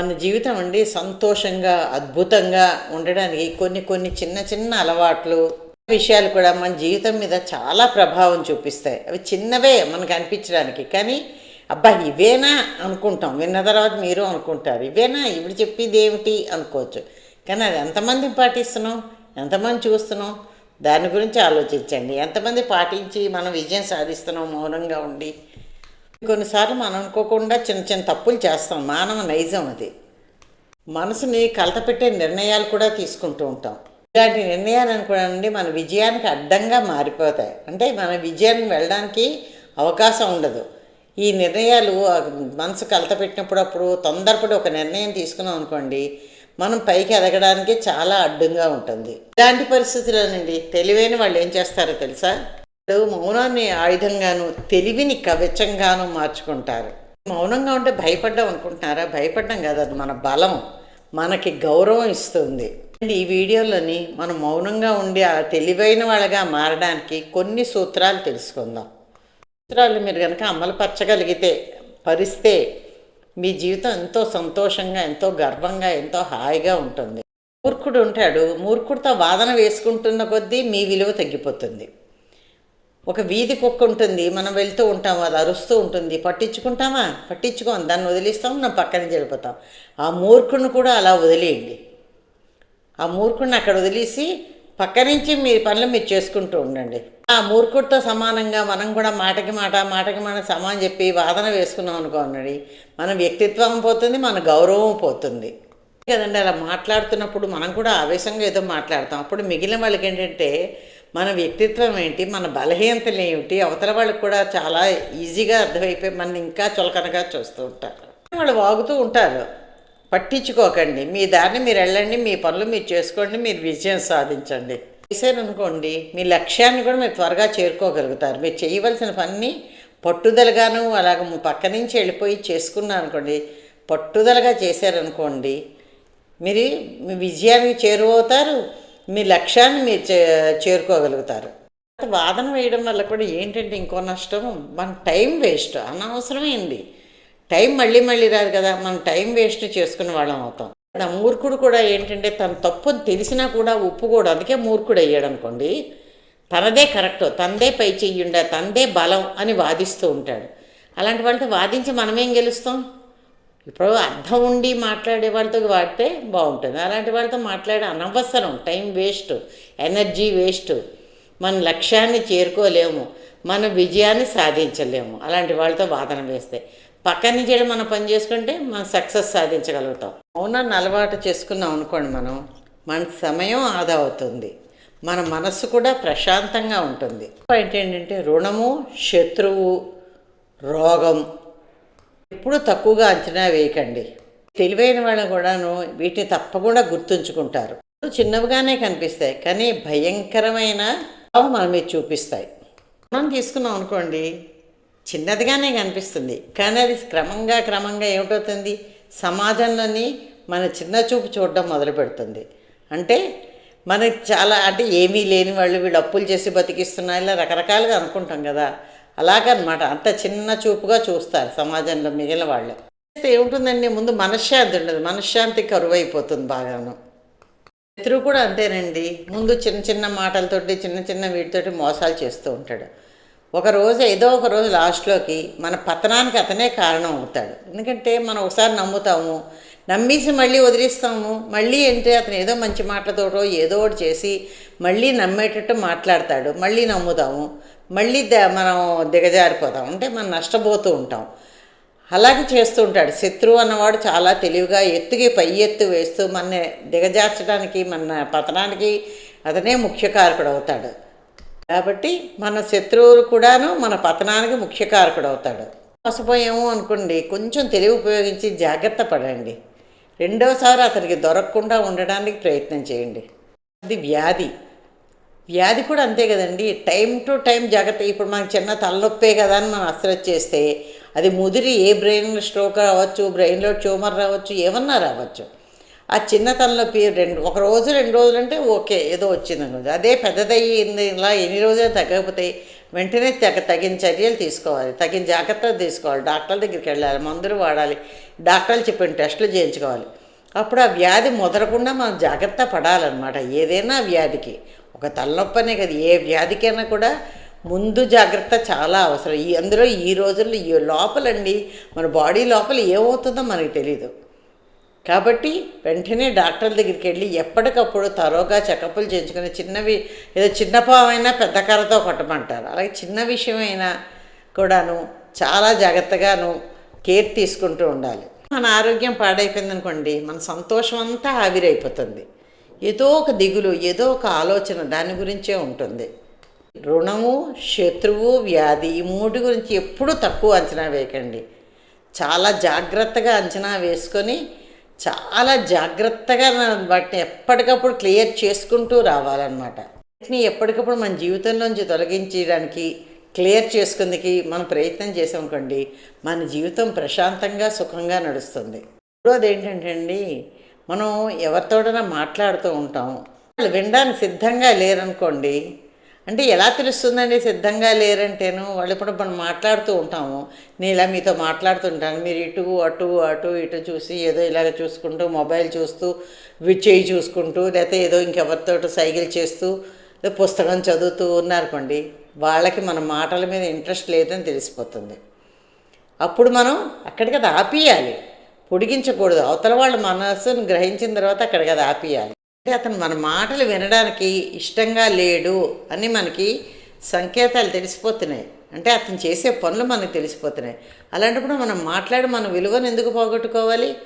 మన జీవితం అండి సంతోషంగా అద్భుతంగా ఉండడానికి కొన్ని కొన్ని చిన్న చిన్న అలవాట్లు విషయాలు కూడా మన జీవితం మీద చాలా ప్రభావం చూపిస్తాయి. అవి చిన్నవే మనకు అనిపించడానికి. కానీ అబ్బా ఇవేనా అనుకుంటాం. విన్న తర్వాత మీరు అనుకుంటారు. ఇవేనా? ఇవి చెప్పింది ఏమిటి? అనుకోవచ్చు. కానీ అది ఎంతమంది పాటిస్తున్నాం? ఎంతమంది చూస్తున్నాం? దాని గురించి ఆలోచించండి. ఎంతమంది పాటించి మనం విజయం సాధిస్తున్నాం? మౌనంగా ఉండి కొన్నిసార్లు మనం అనుకోకుండా చిన్న చిన్న తప్పులు చేస్తాం. మానవ నైజం అది. మనసుని కలతపెట్టే నిర్ణయాలు కూడా తీసుకుంటూ ఉంటాం. ఇలాంటి నిర్ణయాలు అనుకోండి మన విజయానికి అడ్డంగా మారిపోతాయి. అంటే మన విజయానికి వెళ్ళడానికి అవకాశం ఉండదు. ఈ నిర్ణయాలు మనసు కలతపెట్టినప్పుడు అప్పుడు తొందరపడి ఒక నిర్ణయం తీసుకున్నాం అనుకోండి మనం పైకి ఎదగడానికి చాలా అడ్డంగా ఉంటుంది. ఇలాంటి పరిస్థితుల్లోనండి తెలివైన వాళ్ళు ఏం చేస్తారో తెలుసా? మౌనాన్ని ఆయుధంగాను తెలివిని కవచంగాను మార్చుకుంటారు. మౌనంగా ఉంటే భయపడ్డాం అనుకుంటున్నారా? భయపడ్డం కాదు అది మన బలం. మనకి గౌరవం ఇస్తుంది. అండ్ ఈ వీడియోలోని మనం మౌనంగా ఉండి ఆ తెలివైన వాళ్ళగా మారడానికి కొన్ని సూత్రాలు తెలుసుకుందాం. సూత్రాలు మీరు కనుక అమలుపరచగలిగితే పరిస్తే మీ జీవితం ఎంతో సంతోషంగా ఎంతో గర్వంగా ఎంతో హాయిగా ఉంటుంది. మూర్ఖుడు ఉంటాడు. మూర్ఖుడితో వాదన వేసుకుంటున్న కొద్దీ మీ విలువ తగ్గిపోతుంది. ఒక వీధి కుక్క ఉంటుంది మనం వెళ్తూ ఉంటాం అది అరుస్తూ ఉంటుంది. పట్టించుకుంటామా? పట్టించుకోం దాన్ని వదిలిస్తాం మనం పక్కన వెళ్ళిపోతాం ఆ మూర్ఖుని కూడా అలా వదిలేయండి. ఆ మూర్ఖుడిని అక్కడ వదిలేసి పక్క నుంచి మీ పనులు మీరు చేసుకుంటూ ఉండండి. ఆ మూర్ఖుడితో సమానంగా మనం కూడా మాటకి మాట మాటకి మాట సమానం చెప్పి వాదన వేసుకున్నాం అనుకోండి మన వ్యక్తిత్వం పోతుంది మన గౌరవం పోతుంది. కదండి అలా మాట్లాడుతున్నప్పుడు మనం కూడా ఆవేశంగా ఏదో మాట్లాడతాం. అప్పుడు మిగిలిన వాళ్ళకి ఏంటంటే మన వ్యక్తిత్వం ఏంటి మన బలహీనతలు ఏమిటి అవతల వాళ్ళకి కూడా చాలా ఈజీగా అర్థమైపోయి మన ఇంకా చులకనగా చూస్తూ ఉంటారు. వాళ్ళు వాగుతూ ఉంటారు పట్టించుకోకండి మీ దారిని మీరు వెళ్ళండి మీ పనులు మీరు చేసుకోండి మీరు విజయం సాధించండి. చేశారనుకోండి మీ లక్ష్యాన్ని కూడా మీరు త్వరగా చేరుకోగలుగుతారు. మీరు చేయవలసిన పని పట్టుదలగాను అలాగ పక్క నుంచి వెళ్ళిపోయి చేసుకున్నారనుకోండి పట్టుదలగా చేశారనుకోండి మీరు మీ విజయానికి చేరువవుతారు. మీ లక్ష్యాన్ని మీరు చే చేరుకోగలుగుతారు. వాదన వేయడం వల్ల కూడా ఏంటంటే ఇంకో నష్టం మన టైం వేస్ట్ అనవసరమైంది. టైం మళ్ళీ మళ్ళీ రాదు కదా మనం టైం వేస్ట్ చేసుకునే వాళ్ళం అవుతాం. ఆ మూర్ఖుడు కూడా ఏంటంటే తన తప్పు తెలిసినా కూడా ఒప్పుకోడు. అందుకే మూర్ఖుడు అయ్యాడు అనుకోండి. తనదే కరెక్ట్ తనదే పై చెయ్యుండ తనదే బలం అని వాదిస్తూ ఉంటాడు. అలాంటి వాళ్ళతో వాదించి మనమేం గెలుస్తాం? ఇప్పుడు అర్థం ఉండి మాట్లాడే వాళ్ళతో వాడితే బాగుంటుంది. అలాంటి వాళ్ళతో మాట్లాడే అనవసరం. Time waste energy waste. మన లక్ష్యాన్ని చేరుకోలేము. మన విజయాన్ని సాధించలేము. అలాంటి వాళ్ళతో వాదన వేస్తే. పక్కన నుంచి మనం పని చేసుకుంటే మనం సక్సెస్ సాధించగలుగుతాం. మౌనాన్ని అలవాటు చేసుకున్నాం అనుకోండి మనం. మన సమయం ఆదా అవుతుంది. మన మనస్సు కూడా ప్రశాంతంగా ఉంటుంది. పాయింట్ ఏంటంటే రుణము శత్రువు రోగం. ఎప్పుడు తక్కువగా అంచనా వేయకండి. తెలివైన వాళ్ళు కూడాను వీటిని తప్పకుండా గుర్తుంచుకుంటారు. చిన్నవిగానే కనిపిస్తాయి కానీ భయంకరమైన మన మీద చూపిస్తాయి. మనం తీసుకున్నాం అనుకోండి చిన్నదిగానే కనిపిస్తుంది కానీ అది క్రమంగా క్రమంగా ఏమిటవుతుంది? సమాజంలోని మన చిన్న చూపు చూడడం మొదలు పెడుతుంది అంటే మనకి చాలా అంటే ఏమీ లేని వాళ్ళు వీళ్ళు అప్పులు చేసి బతికిస్తున్నారు ఇలా రకరకాలుగా అనుకుంటాం కదా. అలాగనమాట. అంత చిన్న చూపుగా చూస్తారు సమాజంలో మిగిలిన వాళ్ళు. ఏముంటుందండి? ముందు మనశ్శాంతి ఉండదు. మనశ్శాంతి కరువైపోతుంది బాగాను. శత్రువు కూడా అంతేనండి. ముందు చిన్న చిన్న మాటలతోటి చిన్న చిన్న వీటితోటి మోసాలు చేస్తూ ఉంటాడు. ఒక రోజు ఏదో ఒక రోజు లాస్ట్లోకి మన పతనానికి అతనే కారణం అవుతాడు. ఎందుకంటే మనం ఒకసారి నమ్ముతాము. నమ్మేసి మళ్ళీ వదిలిస్తాము. మళ్ళీ ఏంటి? అతను ఏదో మంచి మాటలతోటో ఏదో ఒకటి చేసి మళ్ళీ నమ్మేటట్టు మాట్లాడతాడు. మళ్ళీ నమ్ముతాము. మళ్ళీ ద మనం దిగజారిపోతాం. అంటే మనం నష్టపోతూ ఉంటాం. అలాగే చేస్తూ ఉంటాడు. శత్రువు అన్నవాడు చాలా తెలివిగా ఎత్తుకి పై ఎత్తు వేస్తూ మన దిగజార్చడానికి మన పతనానికి అతనే ముఖ్య కారకుడు అవుతాడు కాబట్టి మన శత్రువులు కూడాను మన పతనానికి ముఖ్య కారకుడు అవుతాడు మోసపోయాము అనుకోండి కొంచెం తెలివి ఉపయోగించి జాగ్రత్త పడండి. రెండోసారి అతనికి దొరకకుండా ఉండడానికి ప్రయత్నం చేయండి. అది వ్యాధి. వ్యాధి కూడా అంతే కదండి. టైం టు టైం జాగ్రత్త. ఇప్పుడు మనకు చిన్న తలనొప్పే కదా అని మనం అసలు చేస్తే అది ముదిరి ఏ బ్రెయిన్ స్ట్రోక్ రావచ్చు బ్రెయిన్లో ట్యూమర్ రావచ్చు ఏమన్నా రావచ్చు. ఆ చిన్న తలనొప్పి రెండు ఒక రోజు రెండు రోజులు అంటే ఓకే ఏదో వచ్చింది అదే పెద్దదయ్యింది ఇలా ఎన్ని రోజులు తగ్గకపోతే వెంటనే తగ తగిన చర్యలు తీసుకోవాలి. తగిన జాగ్రత్తలు తీసుకోవాలి. డాక్టర్ల దగ్గరికి వెళ్ళాలి మందులు వాడాలి డాక్టర్లు చెప్పిన టెస్టులు చేయించుకోవాలి. అప్పుడు ఆ వ్యాధి ముదరకుండా మనం జాగ్రత్త పడాలన్నమాట ఏదైనా వ్యాధికి. ఒక తలనొప్పనే కదా ఏ వ్యాధికైనా కూడా ముందు జాగ్రత్త చాలా అవసరం. ఈ అందులో ఈ రోజుల్లో ఈ లోపలండి మన బాడీ లోపల ఏమవుతుందో మనకు తెలియదు కాబట్టి వెంటనే డాక్టర్ దగ్గరికి వెళ్ళి ఎప్పటికప్పుడు తరోగా చెకప్లు చేయించుకుని చిన్నవి ఏదో చిన్న పావైనా పెద్ద కర్రతో కొట్టమంటారు. అలాగే చిన్న విషయమైనా కూడాను చాలా జాగ్రత్తగాను కేర్ తీసుకుంటూ ఉండాలి. మన ఆరోగ్యం పాడైపోయింది అనుకోండి మన సంతోషం అంతా ఆవిరైపోతుంది. ఏదో ఒక దిగులు ఏదో ఒక ఆలోచన దాని గురించే ఉంటుంది. రుణము శత్రువు వ్యాధి ఈ మూడు గురించి ఎప్పుడూ తక్కువ అంచనా వేయకండి. చాలా జాగ్రత్తగా అంచనా వేసుకొని చాలా జాగ్రత్తగా వాటిని ఎప్పటికప్పుడు క్లియర్ చేసుకుంటూ రావాలన్నమాట. వీటిని ఎప్పటికప్పుడు మన జీవితంలోంచి తొలగించడానికి క్లియర్ చేసుకుందికి మనం ప్రయత్నం చేసామనుకోండి మన జీవితం ప్రశాంతంగా సుఖంగా నడుస్తుంది. మూడోది ఏంటంటే అండి మనం ఎవరితోటైనా మాట్లాడుతూ ఉంటాం. వాళ్ళు వినడానికి సిద్ధంగా లేరనుకోండి అంటే ఎలా తెలుస్తుందండి సిద్ధంగా లేరంటేను? వాళ్ళు ఇప్పుడు మనం మాట్లాడుతూ ఉంటాము. నేను ఇలా మీతో మాట్లాడుతుంటాను. మీరు ఇటు అటు అటు ఇటు చూసి ఏదో ఇలాగ చూసుకుంటూ మొబైల్ చూస్తూ వి- చేయి చూసుకుంటూ లేకపోతే ఏదో ఇంకెవరితో సైకిల్ చేస్తూ పుస్తకం చదువుతూ ఉన్నారనుకోండి వాళ్ళకి మన మాటల మీద ఇంట్రెస్ట్ లేదని తెలిసిపోతుంది. అప్పుడు మనం అక్కడికి అది ఆపేయాలి. పొడిగించకూడదు. అవతల వాళ్ళ మనస్సును గ్రహించిన తర్వాత అక్కడికి అది ఆపియాలి. అంటే అతను మన మాటలు వినడానికి ఇష్టంగా లేడు అని మనకి సంకేతాలు తెలిసిపోతున్నాయి. అంటే అతను చేసే పనులు మనకు తెలిసిపోతున్నాయి. అలాంటప్పుడు మనం మాట్లాడి మన విలువను ఎందుకు పోగొట్టుకోవాలి?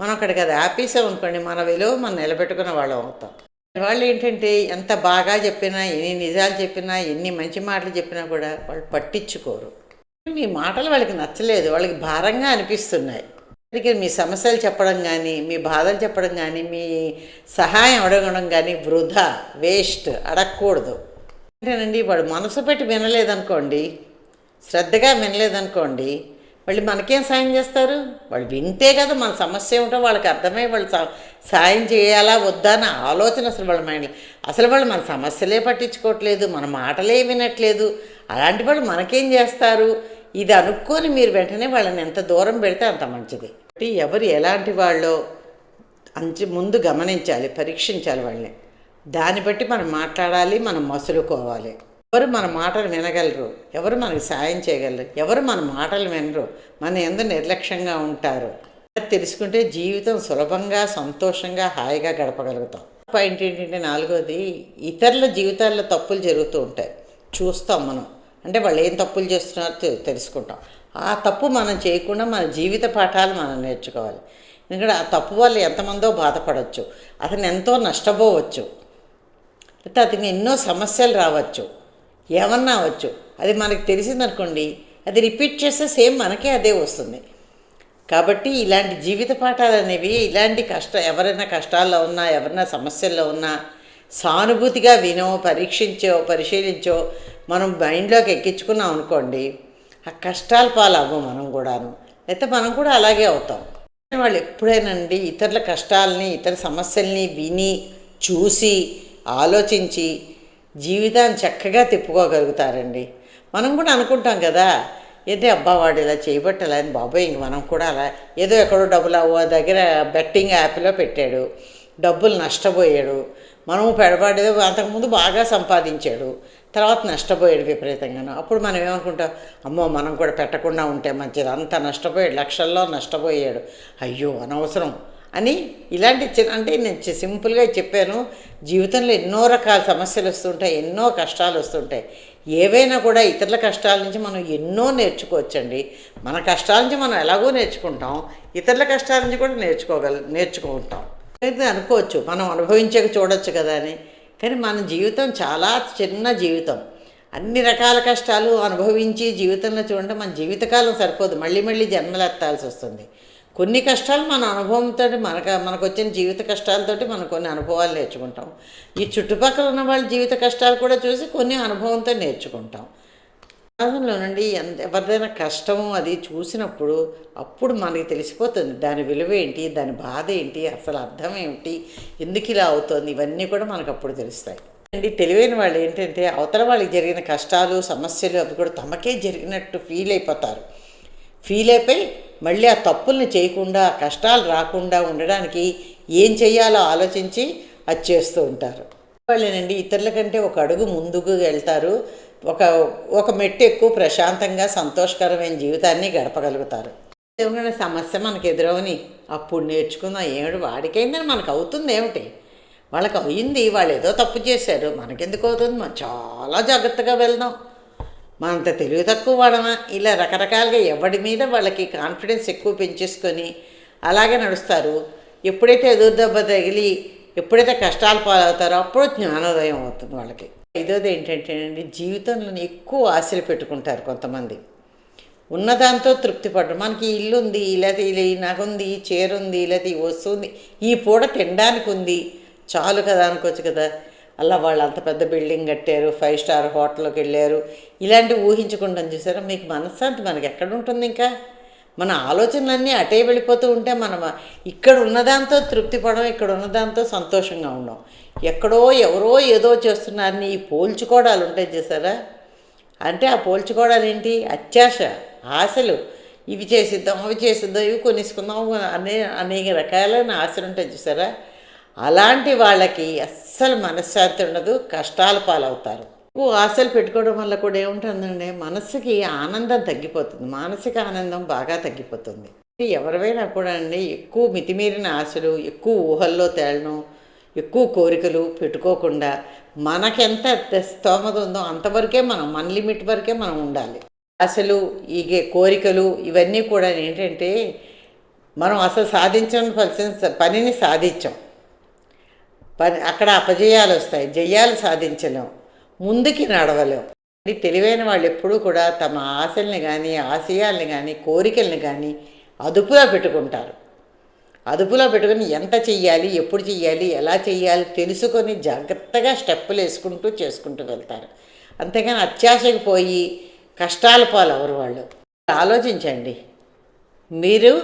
మనం అక్కడికి అది ఆపేసాం అనుకోండి మన విలువ మనం నిలబెట్టుకున్న వాళ్ళం అవుతాం. వాళ్ళు ఏంటంటే ఎంత బాగా చెప్పినా ఎన్ని నిజాలు చెప్పినా ఎన్ని మంచి మాటలు చెప్పినా కూడా వాళ్ళు పట్టించుకోరు. మీ మాటలు వాళ్ళకి నచ్చలేదు వాళ్ళకి భారంగా అనిపిస్తున్నాయి. అందుకే మీ సమస్యలు చెప్పడం కానీ మీ బాధలు చెప్పడం కానీ మీ సహాయం అడగడం కానీ వృధా వేస్ట్ అడగకూడదు. అంటేనండి వాడు మనసు పెట్టి వినలేదనుకోండి శ్రద్ధగా వినలేదనుకోండి వాళ్ళు మనకేం సాయం చేస్తారు? వాళ్ళు వింటే కదా మన సమస్య ఏమిటో వాళ్ళకి అర్థమై వాళ్ళు సాయం చేయాలా వద్దా అన్న ఆలోచన అసలు వాళ్ళ మైండ్ అసలు వాళ్ళు మన సమస్యలే పట్టించుకోవట్లేదు మన మాటలే వినట్లేదు. అలాంటి వాళ్ళు మనకేం చేస్తారు? ఇది అనుకొని మీరు వెంటనే వాళ్ళని ఎంత దూరం పెడితే అంత మంచిది. ఎవరు ఎలాంటి వాళ్ళో అంచి ముందు గమనించాలి పరీక్షించాలి వాళ్ళని. దాన్ని బట్టి మనం మాట్లాడాలి మనం మసులుకోవాలి. ఎవరు మన మాటలు వినగలరు? ఎవరు మనకు సాయం చేయగలరు? ఎవరు మన మాటలు వినరు? మన ఎందు నిర్లక్ష్యంగా ఉంటారు? అది తెలుసుకుంటే జీవితం సులభంగా సంతోషంగా హాయిగా గడపగలుగుతాం. పాయింట్ ఏంటంటే నాలుగోది ఇతరుల జీవితాల్లో తప్పులు జరుగుతూ ఉంటాయి. చూస్తాం మనం. అంటే వాళ్ళు ఏం తప్పులు చేస్తున్నారో తెలుసుకుంటాం. ఆ తప్పు మనం చేయకుండా మన జీవిత పాఠాలు మనం నేర్చుకోవాలి. ఎందుకంటే ఆ తప్పు వల్ల ఎంతమందో బాధపడవచ్చు అతను ఎంతో నష్టపోవచ్చు. లేకపోతే అతనికి ఎన్నో సమస్యలు రావచ్చు. ఏమన్నా అవచ్చు అది మనకు తెలిసిందనుకోండి అది రిపీట్ చేస్తే సేమ్ మనకే అదే వస్తుంది. కాబట్టి ఇలాంటి జీవిత పాఠాలు అనేవి ఇలాంటి కష్ట ఎవరైనా కష్టాల్లో ఉన్నా ఎవరైనా సమస్యల్లో ఉన్నా సానుభూతిగా వినో పరీక్షించో పరిశీలించో మనం మైండ్లోకి ఎక్కించుకున్నాం అనుకోండి ఆ కష్టాల పాలు అవ్వం మనం కూడాను. అయితే మనం కూడా అలాగే అవుతాం. వాళ్ళు ఎప్పుడైనాండి ఇతరుల కష్టాలని ఇతర సమస్యల్ని విని చూసి ఆలోచించి జీవితాన్ని చక్కగా తిప్పుకోగలుగుతారండి. మనం కూడా అనుకుంటాం కదా ఏంటి అబ్బా వాడు ఇలా చేయబట్టాలి అని బాబాయ్ ఇంక మనం కూడా అలా ఏదో ఎక్కడో డబ్బులు అవ్వ దగ్గర బెట్టింగ్ యాప్లో పెట్టాడు. డబ్బులు నష్టపోయాడు. మనము పెడబడేదో అంతకుముందు బాగా సంపాదించాడు. తర్వాత నష్టపోయాడు విపరీతంగాను. అప్పుడు మనం ఏమనుకుంటాం అమ్మో మనం కూడా పెట్టకుండా ఉంటే మంచిది. అంత నష్టపోయాడు లక్షల్లో నష్టపోయాడు. అయ్యో అనవసరం అని ఇలాంటి అంటే నేను సింపుల్గా చెప్పాను. జీవితంలో ఎన్నో రకాల సమస్యలు వస్తుంటాయి ఎన్నో కష్టాలు వస్తుంటాయి. ఏవైనా కూడా ఇతరుల కష్టాల నుంచి మనం ఎన్నో నేర్చుకోవచ్చండి. మన కష్టాల నుంచి మనం ఎలాగో నేర్చుకుంటాం ఇతరుల కష్టాల నుంచి కూడా నేర్చుకోగల నేర్చుకుంటాం. అనుకోవచ్చు మనం అనుభవించక చూడొచ్చు కదా అని. కానీ మన జీవితం చాలా చిన్న జీవితం. అన్ని రకాల కష్టాలు అనుభవించి జీవితంలో చూడండి మన జీవితకాలం సరిపోదు. మళ్ళీ మళ్ళీ జన్మలు ఎత్తాల్సి వస్తుంది. కొన్ని కష్టాలు మన అనుభవంతో మనకు మనకు వచ్చిన జీవిత కష్టాలతోటి మనం కొన్ని అనుభవాలు నేర్చుకుంటాం. ఈ చుట్టుపక్కల ఉన్న వాళ్ళ జీవిత కష్టాలు కూడా చూసి కొన్ని అనుభవంతో నేర్చుకుంటాం. సమాజంలోనండి ఎంత ఎవరిదైనా కష్టము అది చూసినప్పుడు అప్పుడు మనకి తెలిసిపోతుంది దాని విలువ ఏంటి దాని బాధ ఏంటి అసలు అర్థం ఏమిటి ఎందుకు ఇలా అవుతుంది ఇవన్నీ కూడా మనకు అప్పుడు తెలుస్తాయి. అండి తెలివైన వాళ్ళు ఏంటంటే అవతల వాళ్ళకి జరిగిన కష్టాలు సమస్యలు అవి కూడా తమకే జరిగినట్టు ఫీల్ అయిపోతారు. ఫీల్ అయిపోయి మళ్ళీ ఆ తప్పుల్ని చేయకుండా కష్టాలు రాకుండా ఉండడానికి ఏం చేయాలో ఆలోచించి అది చేస్తూ ఉంటారు. వాళ్ళేనండి ఇతరుల కంటే ఒక అడుగు ముందుకు వెళ్తారు. ఒక ఒక మెట్టు ఎక్కువ ప్రశాంతంగా సంతోషకరమైన జీవితాన్ని గడపగలుగుతారు. ఏమైనా సమస్య మనకు ఎదురవని అప్పుడు నేర్చుకుందాం ఏమిటి వాడికైందని మనకు అవుతుంది ఏమిటి? వాళ్ళకి అయింది వాళ్ళు ఏదో తప్పు చేశారు మనకెందుకు అవుతుంది? మనం చాలా జాగ్రత్తగా వెళ్దాం. మనంత తెలివి తక్కువ వాడమా? ఇలా రకరకాలుగా ఎవడి మీద వాళ్ళకి కాన్ఫిడెన్స్ ఎక్కువ పెంచేసుకొని అలాగే నడుస్తారు. ఎప్పుడైతే ఎదురు దెబ్బ తగిలి ఎప్పుడైతే కష్టాలు పాలవుతారో అప్పుడు జ్ఞానోదయం అవుతుంది వాళ్ళకి. ఐదోది ఏంటంటే అండి జీవితంలో ఎక్కువ ఆశలు పెట్టుకుంటారు కొంతమంది. ఉన్నదాంతో తృప్తి పడరు మనకి ఇల్లు ఉంది లేకపోతే ఇలా ఈ నగ ఉంది ఈ చీర ఉంది లేకపోతే ఈ వస్తువు ఉంది ఈ పూట తినడానికి ఉంది చాలు కదా అనుకోవచ్చు కదా. అలా వాళ్ళు అంత పెద్ద బిల్డింగ్ కట్టారు ఫైవ్ స్టార్ హోటల్కి వెళ్ళారు. ఇలాంటివి ఊహించుకుంటాం చూసారా? మీకు మనశ్శాంతి మనకి ఎక్కడ ఉంటుంది ఇంకా మన ఆలోచనలన్నీ అటే వెళ్ళిపోతూ ఉంటే మనం ఇక్కడ ఉన్నదాంతో తృప్తి పడడం ఇక్కడ ఉన్నదాంతో సంతోషంగా ఉండం. ఎక్కడో ఎవరో ఏదో చేస్తున్నారని ఈ పోల్చుకోవడాలు ఉంటాయి చూసారా? అంటే ఆ పోల్చుకోవడాలు ఏంటి? అత్యాశ ఆశలు. ఇవి చేసిద్దాం అవి చేసిద్దాం ఇవి కొనిసుకుందాం అనే అనేక రకాలైన ఆశలు ఉంటాయి చూసారా? అలాంటి వాళ్ళకి అస్సలు మనశ్శాంతి ఉండదు కష్టాల పాలవుతారు. ఎక్కువ ఆశలు పెట్టుకోవడం వల్ల కూడా ఏముంటుందండి మనస్సుకి ఆనందం తగ్గిపోతుంది. మానసిక ఆనందం బాగా తగ్గిపోతుంది. ఎవరివైనా కూడా అండి ఎక్కువ మితిమీరిన ఆశలు ఎక్కువ ఊహల్లో తేలడం ఎక్కువ కోరికలు పెట్టుకోకుండా మనకెంత స్తోమత ఉందో అంతవరకే మనం మన లిమిట్ వరకే మనం ఉండాలి. ఆశలు ఈ కోరికలు ఇవన్నీ కూడా ఏంటంటే మనం అసలు సాధించవలసిన పనిని సాధించాం. పని అక్కడ అపజయాలు వస్తాయి జయాలు సాధించలేం. ముందుకి నడవలేం. తెలివైన వాళ్ళు ఎప్పుడూ కూడా తమ ఆశల్ని కానీ ఆశయాల్ని కానీ కోరికల్ని కానీ అదుపులో పెట్టుకుంటారు. అదుపులో పెట్టుకుని ఎంత చెయ్యాలి ఎప్పుడు చెయ్యాలి ఎలా చెయ్యాలి తెలుసుకొని జాగ్రత్తగా స్టెప్పులు వేసుకుంటూ చేసుకుంటూ వెళ్తారు. అంతేగాని అత్యాశకు పోయి కష్టాల పాలవరు వాళ్ళు. ఆలోచించండి. మీరు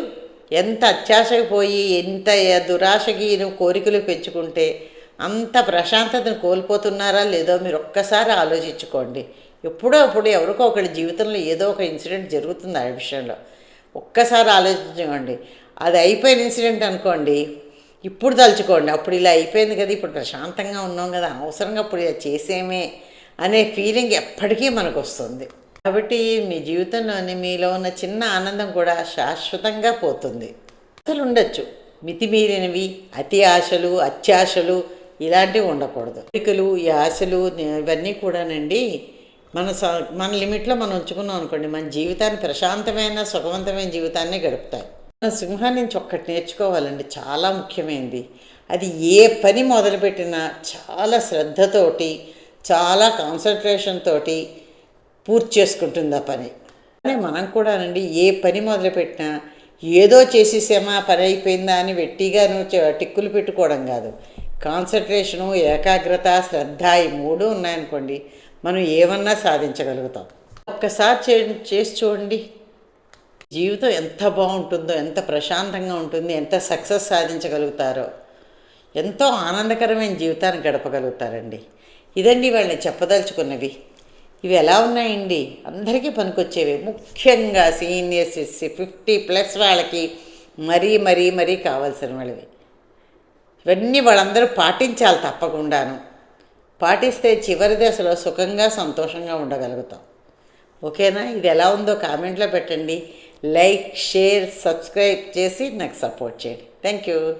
ఎంత అత్యాశకు పోయి ఎంత దురాశకి కోరికలు పెంచుకుంటే అంత ప్రశాంతతను కోల్పోతున్నారా లేదో మీరు ఒక్కసారి ఆలోచించుకోండి. ఎప్పుడో అప్పుడు ఎవరికో ఒకరి జీవితంలో ఏదో ఒక ఇన్సిడెంట్ జరుగుతుంది ఆ విషయంలో. ఒక్కసారి ఆలోచించుకోండి అది అయిపోయిన ఇన్సిడెంట్ అనుకోండి ఇప్పుడు తలుచుకోండి. అప్పుడు ఇలా అయిపోయింది కదా ఇప్పుడు ప్రశాంతంగా ఉన్నాం కదా అవసరంగా అప్పుడు ఇలా చేసేమే అనే ఫీలింగ్ ఎప్పటికీ మనకు వస్తుంది కాబట్టి మీ జీవితంలోని మీలో ఉన్న చిన్న ఆనందం కూడా శాశ్వతంగా పోతుంది. అసలు ఉండొచ్చు. మితిమీరినవి అతి ఆశలు అత్యాశలు ఇలాంటివి ఉండకూడదు. కోరికలు ఈ ఆశలు ఇవన్నీ కూడానండి మన స మన లిమిట్లో మనం ఉంచుకున్నాం అనుకోండి మన జీవితాన్ని ప్రశాంతమైన సుఖవంతమైన జీవితాన్ని గడుపుతాయి. మన సింహాన్ని నుంచి ఒక్కటి నేర్చుకోవాలండి చాలా ముఖ్యమైనది అది ఏ పని మొదలుపెట్టినా చాలా శ్రద్ధతోటి చాలా కాన్సన్ట్రేషన్ తోటి పూర్తి చేసుకుంటుంది ఆ పని. కానీ మనం కూడానండి ఏ పని మొదలుపెట్టినా ఏదో చేసేసామా పని అయిపోయిందా అని వెట్టిగాను టిక్కులు పెట్టుకోవడం కాదు. కాన్సన్ట్రేషను ఏకాగ్రత శ్రద్ధ ఈ మూడు ఉన్నాయనుకోండి మనం ఏమన్నా సాధించగలుగుతాం. ఒక్కసారి చే చేసి చూడండి. జీవితం ఎంత బాగుంటుందో ఎంత ప్రశాంతంగా ఉంటుంది ఎంత సక్సెస్ సాధించగలుగుతారో ఎంతో ఆనందకరమైన జీవితాన్ని గడపగలుగుతారండి. ఇదండి వాళ్ళని చెప్పదలుచుకున్నవి. ఇవి ఎలా ఉన్నాయండి? అందరికీ పనికొచ్చేవి. ముఖ్యంగా సీనియర్స్ ఫిఫ్టీ ప్లస్ వాళ్ళకి మరీ మరీ మరీ కావాల్సిన వాళ్ళవి. ఇవన్నీ వాళ్ళందరూ పాటించాలి తప్పకుండాను. పాటిస్తే చివరి దశలో సుఖంగా సంతోషంగా ఉండగలుగుతాం. ఓకేనా? ఇది ఎలా ఉందో కామెంట్లో పెట్టండి. లైక్ షేర్ సబ్స్క్రైబ్ చేసి నాకు సపోర్ట్ చేయండి. Thank you.